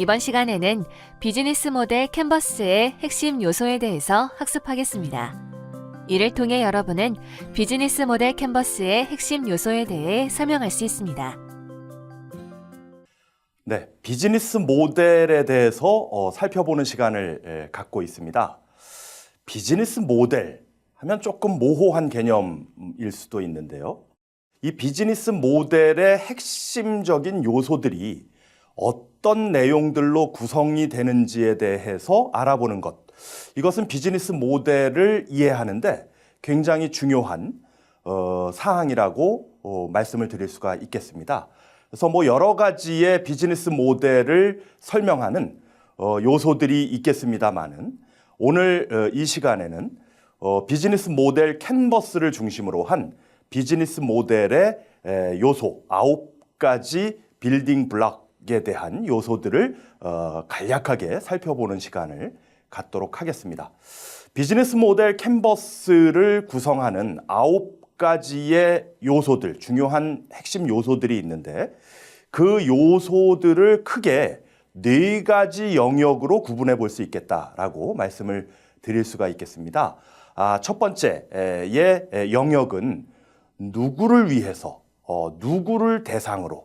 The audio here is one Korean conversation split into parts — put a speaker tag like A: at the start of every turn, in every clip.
A: 이번 시간에는 비즈니스 모델 캔버스의 핵심 요소에 대해서 학습하겠습니다. 이를 통해 여러분은 비즈니스 모델 캔버스의 핵심 요소에 대해 설명할 수 있습니다.
B: 네, 비즈니스 모델에 대해서 어, 살펴보는 시간을 예, 갖고 있습니다. 비즈니스 모델 하면 조금 모호한 개념일 수도 있는데요. 이 비즈니스 모델의 핵심적인 요소들이 어떤 내용들로 구성이 되는지에 대해서 알아보는 것. 이것은 비즈니스 모델을 이해하는데 굉장히 중요한 어, 사항이라고 어, 말씀을 드릴 수가 있겠습니다. 그래서 뭐 여러 가지의 비즈니스 모델을 설명하는 어, 요소들이 있겠습가마는 오늘 어, 이 시간에는 어, 비즈니스 모델 캔버스를 중심으로 한 비즈니스 모델의 에, 요소 아홉 가지 빌딩 블럭 에 대한 요소들을 어, 간략하게 살펴보는 시간을 갖도록 하겠습니다. 비즈니스 모델 캔버스를 구성하는 아홉 가지의 요소들, 중요한 핵심 요소들이 있는데 그 요소들을 크게 네 가지 영역으로 구분해 볼 수 있겠다라고 말씀을 드릴 수가 있겠습니다. 아, 첫 번째의 영역은 누구를 위해서, 어, 누구를 대상으로에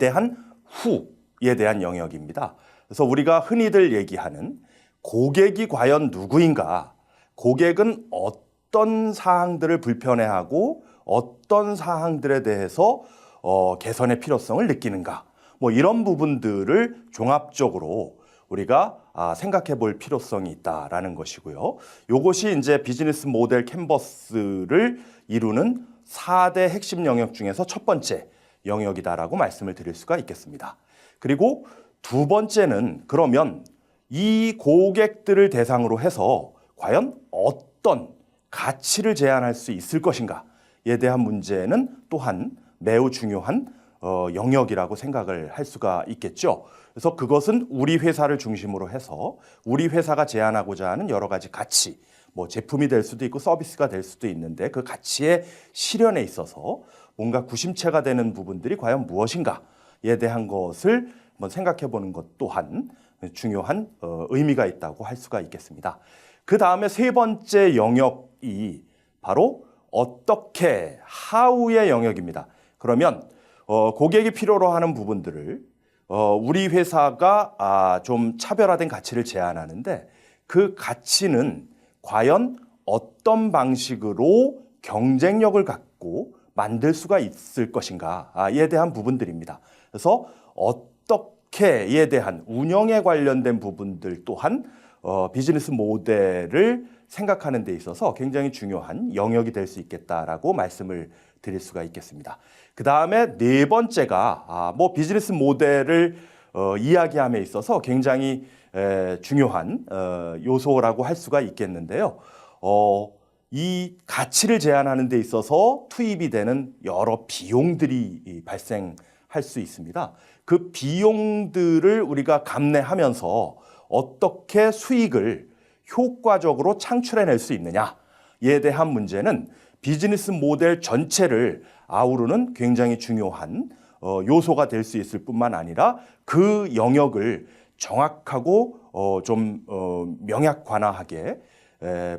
B: 대한 후에 대한 영역입니다. 그래서 우리가 흔히들 얘기하는 고객이 과연 누구인가, 고객은 어떤 사항들을 불편해하고 어떤 사항들에 대해서 어, 개선의 필요성을 느끼는가, 뭐 이런 부분들을 종합적으로 우리가 아, 생각해 볼 필요성이 있다라는 것이고요. 요것이 이제 비즈니스 모델 캔버스를 이루는 4대 핵심 영역 중에서 첫 번째 영역이다라고 말씀을 드릴 수가 있겠습니다. 그리고 두 번째는 그러면 이 고객들을 대상으로 해서 과연 어떤 가치를 제안할 수 있을 것인가에 대한 문제는 또한 매우 중요한 어, 영역이라고 생각을 할 수가 있겠죠. 그래서 그것은 우리 회사를 중심으로 해서 우리 회사가 제안하고자 하는 여러 가지 가치, 뭐 제품이 될 수도 있고 서비스가 될 수도 있는데 그 가치의 실현에 있어서 뭔가 구심체가 되는 부분들이 과연 무엇인가에 대한 것을 한번 생각해 보는 것 또한 중요한 어, 의미가 있다고 할 수가 있겠습니다. 그 다음에 세 번째 영역이 바로 어떻게 하우의 영역입니다. 그러면 어, 고객이 필요로 하는 부분들을 어, 우리 회사가 아, 좀 차별화된 가치를 제안하는데 그 가치는 과연 어떤 방식으로 경쟁력을 갖고 만들 수가 있을 것인가에 대한 부분들입니다. 그래서 어떻게에 대한 운영에 관련된 부분들 또한 어, 비즈니스 모델을 생각하는 데 있어서 굉장히 중요한 영역이 될 수 있겠다라고 말씀을 드릴 수가 있겠습니다. 그 다음에 네 번째가 아, 뭐 비즈니스 모델을 어, 이야기함에 있어서 굉장히 에, 중요한 어, 요소라고 할 수가 있겠는데요. 어, 이 가치를 제한하는 데 있어서 투입이 되는 여러 비용들이 이, 발생할 수 있습니다. 그 비용들을 우리가 감내하면서 어떻게 수익을 효과적으로 창출해낼 수 있느냐에 대한 문제는 비즈니스 모델 전체를 아우르는 굉장히 중요한 어, 요소가 될 수 있을 뿐만 아니라 그 영역을 정확하고 어, 좀 어, 명약관화하게 에,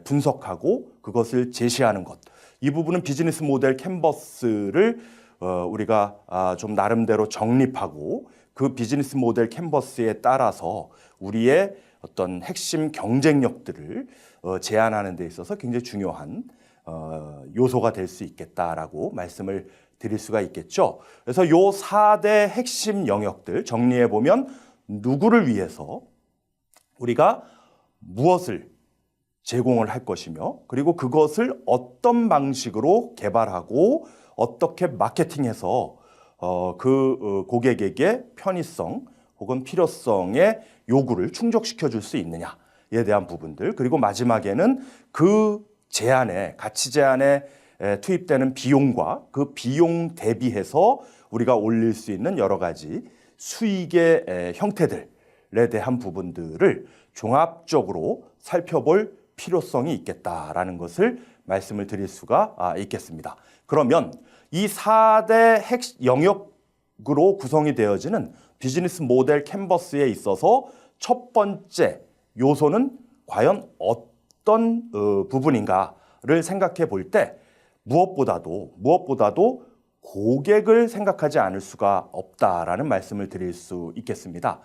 B: 분석하고 그것을 제시하는 것. 이 부분은 비즈니스 모델 캔버스를 어, 우리가 아, 좀 나름대로 정립하고 그 비즈니스 모델 캔버스에 따라서 우리의 어떤 핵심 경쟁력들을 어, 제안하는 데 있어서 굉장히 중요한 어, 요소가 될 수 있겠다라고 말씀을 드릴 수가 있겠죠. 그래서 요 4대 핵심 영역들 정리해 보면 누구를 위해서 우리가 무엇을 제공을 할 것이며 그리고 그것을 어떤 방식으로 개발하고 어떻게 마케팅해서 어, 그 어, 고객에게 편의성 혹은 필요성의 요구를 충족시켜 줄 수 있느냐에 대한 부분들 그리고 마지막에는 그 제안에 가치 제안에 에, 투입되는 비용과 그 비용 대비해서 우리가 올릴 수 있는 여러 가지 수익의 에, 형태들에 대한 부분들을 종합적으로 살펴볼 필요성이 있겠다라는 것을 말씀을 드릴 수가 아, 있겠습니다. 그러면 이 4대 핵 영역 으로 구성이 되어지는 비즈니스 모델 캔버스에 있어서 첫 번째 요소는 과연 어떤 어, 부분인가를 생각해 볼 때 무엇보다도 무엇보다도 고객을 생각하지 않을 수가 없다라는 말씀을 드릴 수 있겠습니다.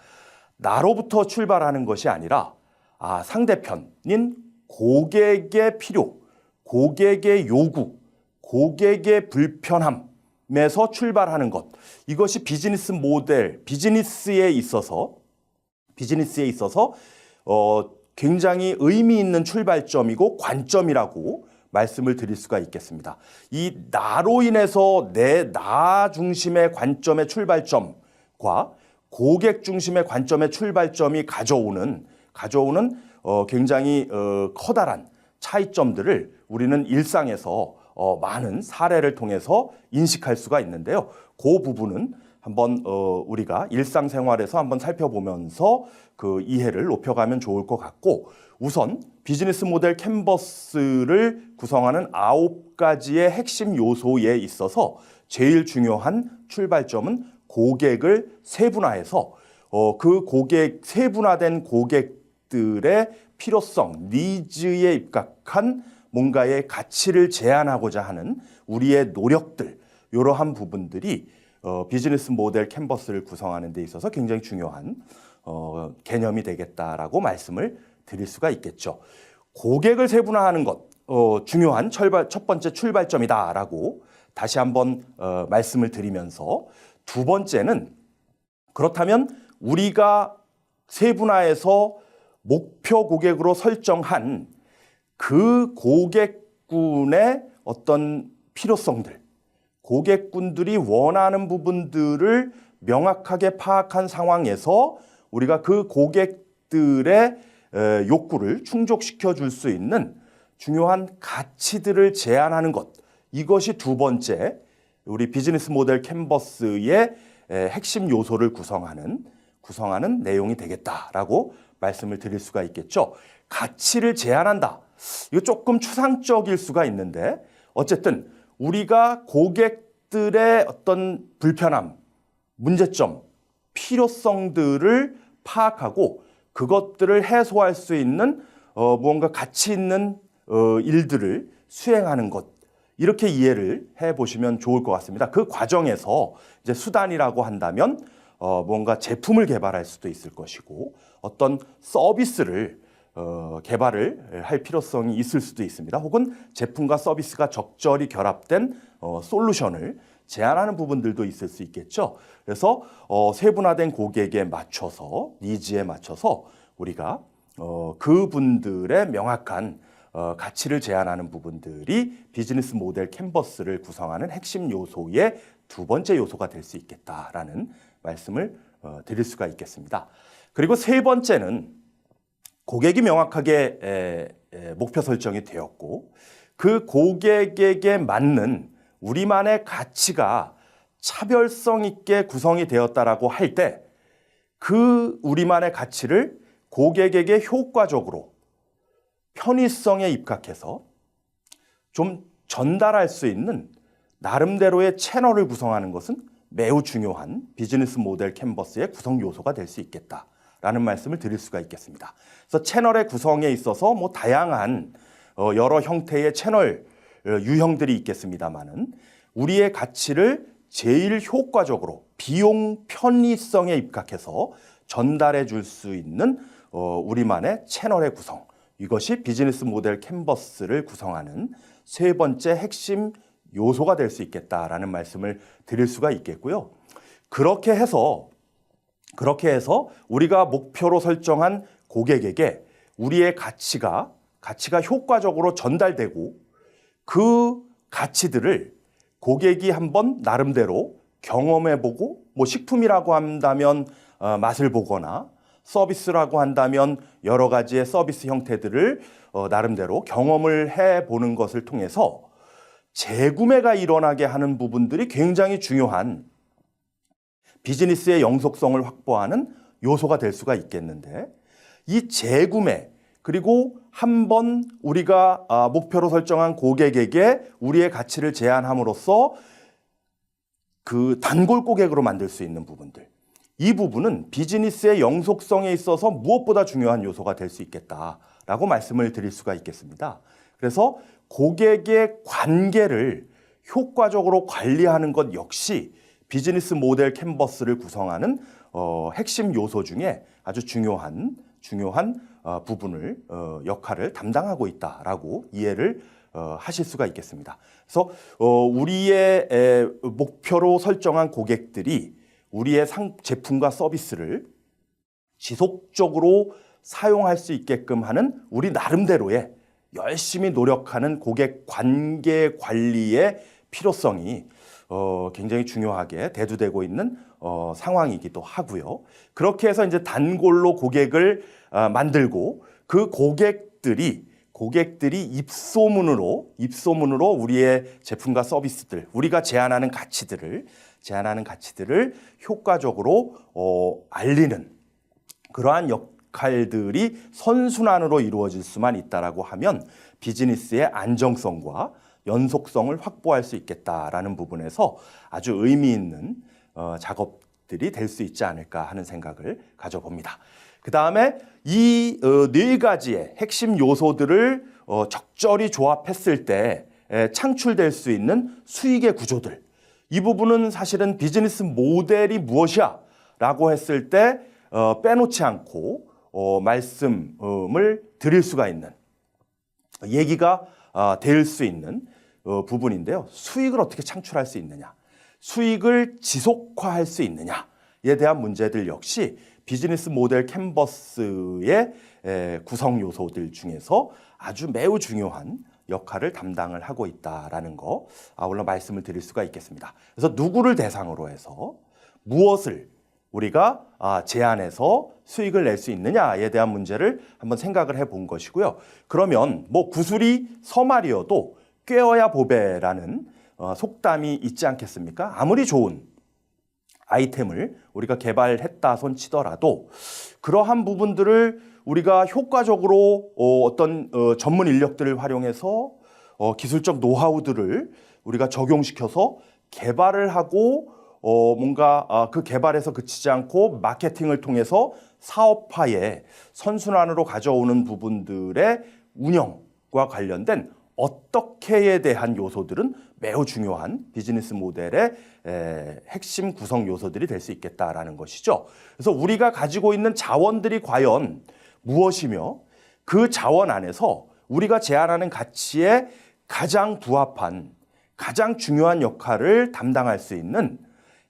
B: 나로부터 출발하는 것이 아니라 아, 상대편인 고객의 필요, 고객의 요구, 고객의 불편함에서 출발하는 것. 이것이 비즈니스 모델, 비즈니스에 있어서 비즈니스에 있어서 어, 굉장히 의미 있는 출발점이고 관점이라고 말씀을 드릴 수가 있겠습니다. 이 나로 인해서 내 나 중심의 관점의 출발점과 고객 중심의 관점의 출발점이 가져오는 가져오는 어, 굉장히 어, 커다란 차이점들을 우리는 일상에서 어, 많은 사례를 통해서 인식할 수가 있는데요. 그 부분은 한번 어, 우리가 일상생활에서 한번 살펴보면서 그 이해를 높여가면 좋을 것 같고 우선 비즈니스 모델 캔버스를 구성하는 아홉 가지의 핵심 요소에 있어서 제일 중요한 출발점은 고객을 세분화해서 어, 그 고객 세분화된 고객 들의 필요성, 니즈에 입각한 뭔가의 가치를 제안하고자 하는 우리의 노력들 이러한 부분들이 어, 비즈니스 모델 캔버스를 구성하는 데 있어서 굉장히 중요한 어, 개념이 되겠다라고 말씀을 드릴 수가 있겠죠. 고객을 세분화하는 것 어, 중요한 철발, 첫 번째 출발점이다라고 다시 한번 어, 말씀을 드리면서 두 번째는 그렇다면 우리가 세분화해서 목표 고객으로 설정한 그 고객군의 어떤 필요성들, 고객군들이 원하는 부분들을 명확하게 파악한 상황에서 우리가 그 고객들의 에, 욕구를 충족시켜 줄 수 있는 중요한 가치들을 제안하는 것. 이것이 두 번째 우리 비즈니스 모델 캔버스의 에, 핵심 요소를 구성하는 구성하는 내용이 되겠다라고 말씀을 드릴 수가 있겠죠. 가치를 제안한다. 이거 조금 추상적일 수가 있는데 어쨌든 우리가 고객들의 어떤 불편함, 문제점, 필요성들을 파악하고 그것들을 해소할 수 있는 어, 무언가 가치 있는 어, 일들을 수행하는 것 이렇게 이해를 해 보시면 좋을 것 같습니다. 그 과정에서 이제 수단이라고 한다면 어, 뭔가 제품을 개발할 수도 있을 것이고 어떤 서비스를 어, 개발을 할 필요성이 있을 수도 있습니다. 혹은 제품과 서비스가 적절히 결합된 어, 솔루션을 제안하는 부분들도 있을 수 있겠죠. 그래서 어, 세분화된 고객에 맞춰서 니즈에 맞춰서 우리가 어, 그분들의 명확한 어, 가치를 제안하는 부분들이 비즈니스 모델 캔버스를 구성하는 핵심 요소의 두 번째 요소가 될 수 있겠다라는 말씀을 어, 드릴 수가 있겠습니다. 그리고 세 번째는 고객이 명확하게 목표 설정이 되었고 그 고객에게 맞는 우리만의 가치가 차별성 있게 구성이 되었다라고 할 때 그 우리만의 가치를 고객에게 효과적으로 편의성에 입각해서 좀 전달할 수 있는 나름대로의 채널을 구성하는 것은 매우 중요한 비즈니스 모델 캔버스의 구성 요소가 될 수 있겠다 라는 말씀을 드릴 수가 있겠습니다. 그래서 채널의 구성에 있어서 뭐 다양한 어, 여러 형태의 채널 어, 유형들이 있겠습니다만은 우리의 가치를 제일 효과적으로 비용 편의성에 입각해서 전달해 줄 수 있는 어, 우리만의 채널의 구성 이것이 비즈니스 모델 캔버스를 구성하는 세 번째 핵심 요소가 될 수 있겠다라는 말씀을 드릴 수가 있겠고요. 그렇게 해서 그렇게 해서 우리가 목표로 설정한 고객에게 우리의 가치가 가치가 효과적으로 전달되고 그 가치들을 고객이 한번 나름대로 경험해보고 뭐 식품이라고 한다면 어, 맛을 보거나 서비스라고 한다면 여러 가지의 서비스 형태들을 어, 나름대로 경험을 해보는 것을 통해서 재구매가 일어나게 하는 부분들이 굉장히 중요한 비즈니스의 영속성을 확보하는 요소가 될 수가 있겠는데 이 재구매 그리고 한 번 우리가 아, 목표로 설정한 고객에게 우리의 가치를 제안함으로써 그 단골 고객으로 만들 수 있는 부분들. 이 부분은 비즈니스의 영속성에 있어서 무엇보다 중요한 요소가 될 수 있겠다라고 말씀을 드릴 수가 있겠습니다. 그래서 고객의 관계를 효과적으로 관리하는 것 역시 비즈니스 모델 캔버스를 구성하는 어, 핵심 요소 중에 아주 중요한 중요한 어, 부분을 어, 역할을 담당하고 있다라고 이해를 어, 하실 수가 있겠습니다. 그래서 어, 우리의 에, 목표로 설정한 고객들이 우리의 상, 제품과 서비스를 지속적으로 사용할 수 있게끔 하는 우리 나름대로의 열심히 노력하는 고객 관계 관리의 필요성이 어, 굉장히 중요하게 대두되고 있는 어, 상황이기도 하고요. 그렇게 해서 이제 단골로 고객을 아, 만들고 그 고객들이 고객들이 입소문으로 입소문으로 우리의 제품과 서비스들 우리가 제안하는 가치들을 제안하는 가치들을 효과적으로 어, 알리는 그러한 역할들이 선순환으로 이루어질 수만 있다라고 하면 비즈니스의 안정성과 연속성을 확보할 수 있겠다라는 부분에서 아주 의미 있는 어, 작업들이 될 수 있지 않을까 하는 생각을 가져봅니다. 그 다음에 이 네 가지의 핵심 요소들을 어, 적절히 조합했을 때 에, 창출될 수 있는 수익의 구조들. 이 부분은 사실은 비즈니스 모델이 무엇이야? 라고 했을 때 어, 빼놓지 않고 어, 말씀을 드릴 수가 있는 얘기가 아, 될수 있는 어, 부분인데요. 수익을 어떻게 창출할 수 있느냐, 수익을 지속화할 수 있느냐에 대한 문제들 역시 비즈니스 모델 캔버스의 에, 구성 요소들 중에서 아주 매우 중요한 역할을 담당을 하고 있다라는 거 아울러 말씀을 드릴 수가 있겠습니다. 그래서 누구를 대상으로 해서 무엇을 우리가 아, 제안해서 수익을 낼 수 있느냐에 대한 문제를 한번 생각을 해 본 것이고요. 그러면 뭐 구슬이 서말이어도 꿰어야 보배라는 어, 속담이 있지 않겠습니까? 아무리 좋은 아이템을 우리가 개발했다 손 치더라도 그러한 부분들을 우리가 효과적으로 어, 어떤 어, 전문 인력들을 활용해서 어, 기술적 노하우들을 우리가 적용시켜서 개발을 하고 어, 뭔가 아, 그 개발에서 그치지 않고 마케팅을 통해서 사업화에 선순환으로 가져오는 부분들의 운영과 관련된 어떻게에 대한 요소들은 매우 중요한 비즈니스 모델의 에, 핵심 구성 요소들이 될 수 있겠다라는 것이죠. 그래서 우리가 가지고 있는 자원들이 과연 무엇이며 그 자원 안에서 우리가 제안하는 가치에 가장 부합한 가장 중요한 역할을 담당할 수 있는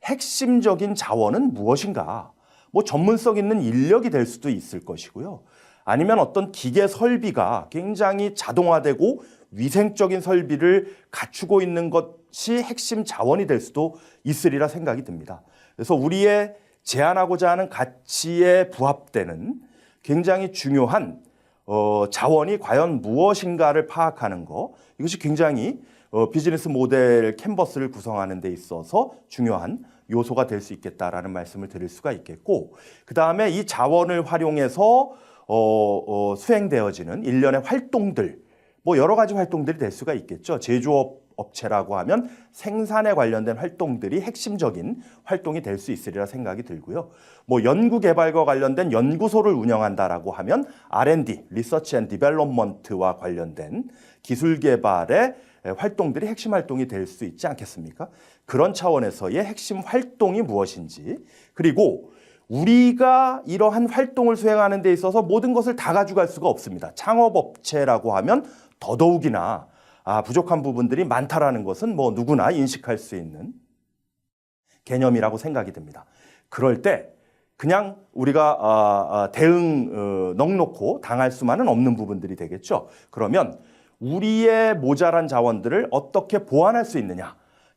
B: 핵심적인 자원은 무엇인가? 뭐 전문성 있는 인력이 될 수도 있을 것이고요. 아니면 어떤 기계 설비가 굉장히 자동화되고 위생적인 설비를 갖추고 있는 것이 핵심 자원이 될 수도 있으리라 생각이 듭니다. 그래서 우리의 제안하고자 하는 가치에 부합되는 굉장히 중요한 어, 자원이 과연 무엇인가를 파악하는 거 이것이 굉장히 어, 비즈니스 모델 캔버스를 구성하는 데 있어서 중요한 요소가 될 수 있겠다라는 말씀을 드릴 수가 있겠고 그 다음에 이 자원을 활용해서 어, 어, 수행되어지는 일련의 활동들 뭐 여러 가지 활동들이 될 수가 있겠죠. 제조업 업체라고 하면 생산에 관련된 활동들이 핵심적인 활동이 될 수 있으리라 생각이 들고요. 뭐 연구 개발과 관련된 연구소를 운영한다라고 하면 R&D, 리서치 앤 디벨롭먼트와 관련된 기술 개발의 활동들이 핵심 활동이 될 수 있지 않겠습니까? 그런 차원에서의 핵심 활동이 무엇인지 그리고 우리가 이러한 활동을 수행하는 데 있어서 모든 것을 다 가져갈 수가 없습니다. 창업업체라고 하면 더더욱이나 아, 부족한 부분들이 많다라는 것은 뭐 누구나 인식할 수 있는 개념이라고 생각이 듭니다. 그럴 때 그냥 우리가 아, 아, 대응 어, 넉놓고 당할 수만은 없는 부분들이 되겠죠. 그러면 우리의 모자란 자원들을 어떻게 보완할 수 있느냐에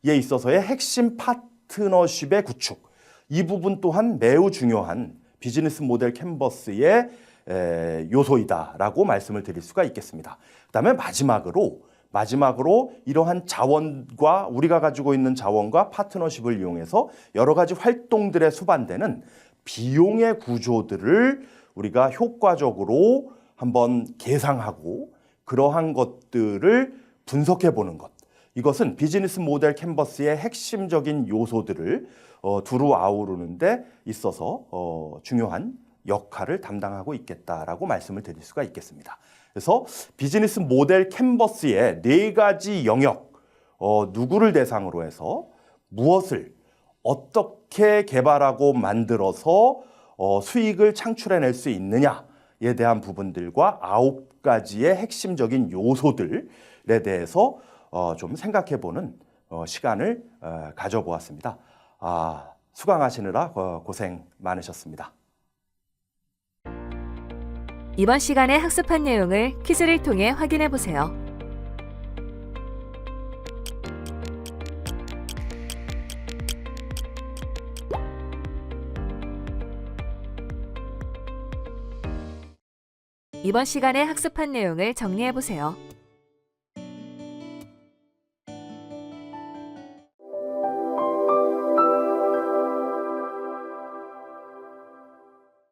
B: 있어서의 핵심 파트너십의 구축 이 부분 또한 매우 중요한 비즈니스 모델 캔버스의 에, 요소이다라고 말씀을 드릴 수가 있겠습니다. 그다음에 마지막으로 마지막으로 이러한 자원과 우리가 가지고 있는 자원과 파트너십을 이용해서 여러 가지 활동들에 수반되는 비용의 구조들을 우리가 효과적으로 한번 계상하고 그러한 것들을 분석해 보는 것. 이것은 비즈니스 모델 캔버스의 핵심적인 요소들을 어, 두루 아우르는데 있어서 어, 중요한 역할을 담당하고 있겠다라고 말씀을 드릴 수가 있겠습니다. 그래서 비즈니스 모델 캔버스의 네 가지 영역, 어, 누구를 대상으로 해서 무엇을 어떻게 개발하고 만들어서 어, 수익을 창출해낼 수 있느냐에 대한 부분들과 아홉 가지의 핵심적인 요소들에 대해서 어, 좀 생각해보는 어, 시간을 어, 가져보았습니다. 아, 수강하시느라 어, 고생 많으셨습니다.
A: 이번 시간에 학습한 내용을 퀴즈를 통해 확인해 보세요. 이번 시간에 학습한 내용을 정리해 보세요.